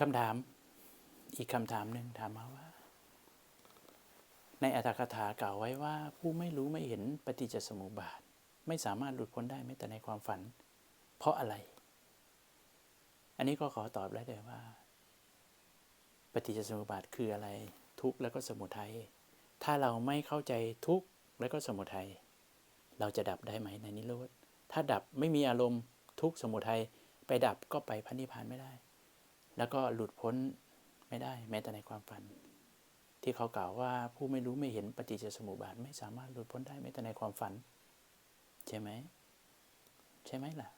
คำถาม อีกคำถามหนึ่งถามมาว่า ในอัตถกถากล่าวไว้ว่า ผู้ไม่รู้ไม่เห็นปฏิจจสมุปบาท ไม่สามารถหลุดพ้นได้แม้แต่ในความฝัน เพราะอะไร อันนี้ก็ขอตอบได้เลยว่า ปฏิจจสมุปบาทคืออะไร ทุกข์แล้วก็สมุทัยถ้าเราไม่เข้าใจทุกข์แล้วก็สมุทัยเราจะดับได้ไหมในนิโรธถ้าดับไม่มีอารมณ์ทุกข์สมุทัยไปดับก็ไปพันนิพพานไม่ได้ แล้วก็หลุดพ้นไม่ได้ แม้แต่ในความฝัน ที่เขากล่าวว่าผู้ไม่รู้ไม่เห็นปฏิจจสมุปบาท ไม่สามารถหลุดพ้นได้แม้แต่ในความฝัน ใช่ไหมใช่ไหมล่ะ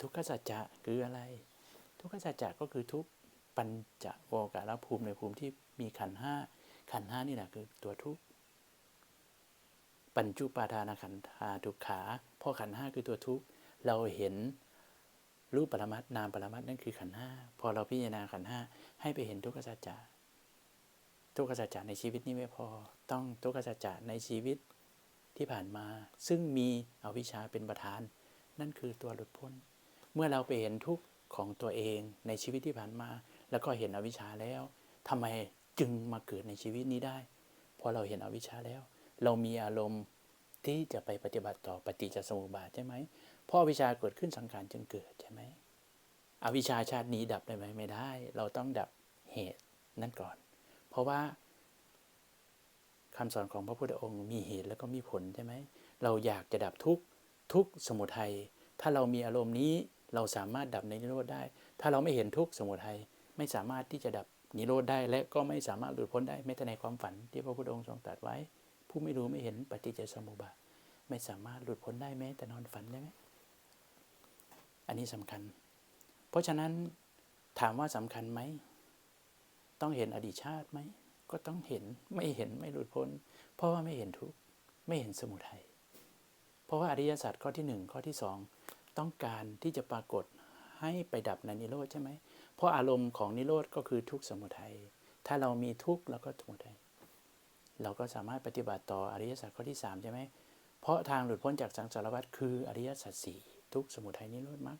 ทุกขสัจจะคืออะไร ทุกขสัจจะก็คือทุกปัญจโวการภูมิในภูมิที่มีขันธ์ห้าขันธ์ห้านี่แหละคือตัวทุกปัญจุปาทานขันธาทุกขาพราะขันธ์ห้าคือตัวทุกเราเห็น รูปปรมัตนามปรมัตนั่นคือขันห้าพอเราพิจารณาขันห้าให้ไปเห็นทุกขสัจจะทุกขสัจจะในชีวิตนี้ไม่พอ ต้องทุกขสัจจะในชีวิตที่ผ่านมา ซึ่งมีอวิชชาเป็นประธาน นั่นคือตัวหลุดพ้น เมื่อเราไปเห็นทุกข์ของตัวเองในชีวิตที่ผ่านมา แล้วก็เห็นอวิชชาแล้วทำไมจึงมาเกิดในชีวิตนี้ได้พราะเราเห็นอวิชชาแล้ว เรามีอารมณ์ ที่จะไปปฏิบัติต่อปฏิจจสมุปบาทใช่ไหมพราะอวิชาเกิดขึ้นสังขารจึงเกิดใช่ไหมอวิชาชาตินี้ดับได้ไหมไม่ได้ เราต้องดับเหตุนั่นก่อน เพราะว่าคำสอนของพระพุทธองค์มีเหตุแล้วก็มีผลใช่ไหมเราอยากจะดับทุกทุกสมุทัยถ้าเรามีอารมณ์นี้เราสามารถดับในนิโรธได้ ถ้าเราไม่เห็นทุกสมุทัยไม่สามารถที่จะดับนิโรธได้ และก็ไม่สามารถหลุดพ้นได้แม้แต่ในความฝันที่พระพุทธองค์ทรงตรัสไว้ ผู้ไม่รู้ไม่เห็นปฏิจจสมุปบาทไม่สามารถหลุดพ้นได้แม้ แต่นอนฝันได้ไหมอันนี้สำคัญ เพราะฉะนั้นถามว่าสำคัญไหม ต้องเห็นอดีตชาติไหม ก็ต้องเห็นไม่เห็นไม่หลุดพ้น เพราะว่าไม่เห็นทุกข์ไม่เห็นสมุทัยเพราะว่าอริยสัจข้อที่หนึ่งข้อที่สองต้องการที่จะปรากฏให้ไปดับในนิโรธใช่ไหมเพราะอารมณ์ของนิโรธก็คือทุกข์สมุทัยถ้าเรามีทุกข์แล้วก็สมุทัย เราก็สามารถปฏิบัติต่ออริยสัจข้อที่สามใช่ไหมเพราะทางหลุดพ้นจากสังสารวัฏคืออริยสัจสี่ทุกสมุทัยนิโรธมรรค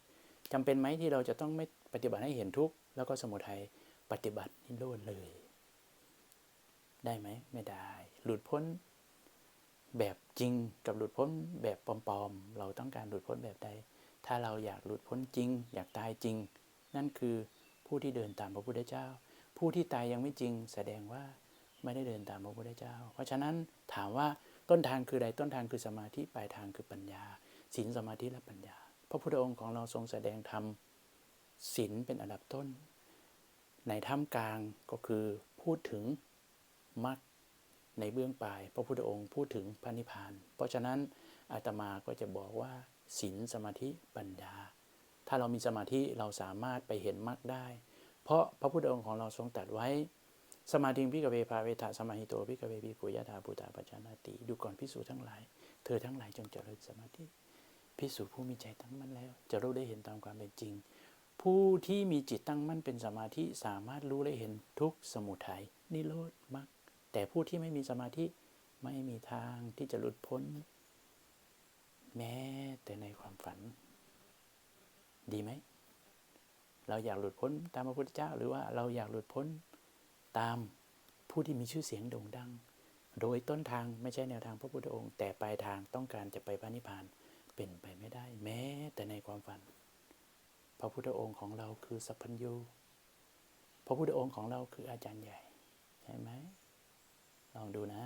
จำเป็นไหมที่เราจะต้องไม่ปฏิบัติให้เห็นทุกข์แล้วก็สมุทัยปฏิบัตินิโรธเลย ได้ไหมไม่ได้ หลุดพ้นแบบจริงกับหลุดพ้นแบบปลอมๆ เราต้องการหลุดพ้นแบบใด ถ้าเราอยากหลุดพ้นจริง อยากตายจริง นั่นคือผู้ที่เดินตามพระพุทธเจ้า ผู้ที่ตายยังไม่จริง แสดงว่า ไม่ได้เดินตามพระพุทธเจ้า เพราะฉะนั้นถามว่าต้นทางคือใดต้นทางคือสมาธิปลายทางคือปัญญาศีลสมาธิและปัญญา พระพุทธองค์ของเราทรงแสดงธรรมศีลเป็นอันดับต้น ในท่ามกลางก็คือพูดถึงมรรคในเบื้องปลาย พระพุทธองค์พูดถึงพระนิพพาน เพราะฉะนั้นอาตมาก็จะบอกว่าศีลสมาธิปัญญา ถ้าเรามีสมาธิเราสามารถไปเห็นมรรคได้ เพราะพระพุทธองค์ของเราทรงตรัสไว้ สมาธิพิกเวภาเวทาสมาหิโตพิกเวปิกุยธาปุตตาปัจจานาติ ดูก่อนพิสูจทั้งหลาย เธอทั้งหลายจงเจริญสมาธิพิสูจผู้มีใจตั้งมั่นแล้ว จะรู้ได้เห็นตามความเป็นจริง ผู้ที่มีจิตตั้งมั่นเป็นสมาธิสามารถรู้ได้เห็นทุกสมุทัยนิโรธมรรคแต่ผู้ที่ไม่มีสมาธิไม่มีทางที่จะหลุดพ้น แม้แต่ในความฝัน ดีไหม เราอยากหลุดพ้นตามพระพุทธเจ้า หรือว่าเราอยากหลุดพ้น ตามผู้ที่มีชื่อเสียงโด่งดัง โดยต้นทางไม่ใช่แนวทางพระพุทธองค์ แต่ปลายทางต้องการจะไปพระนิพพานเป็นไปไม่ได้ แม้แต่ในความฝัน พระพุทธองค์ของเราคือสัพพัญญูพระพุทธองค์ของเราคืออาจารย์ใหญ่ ใช่ไหมลองดูนะ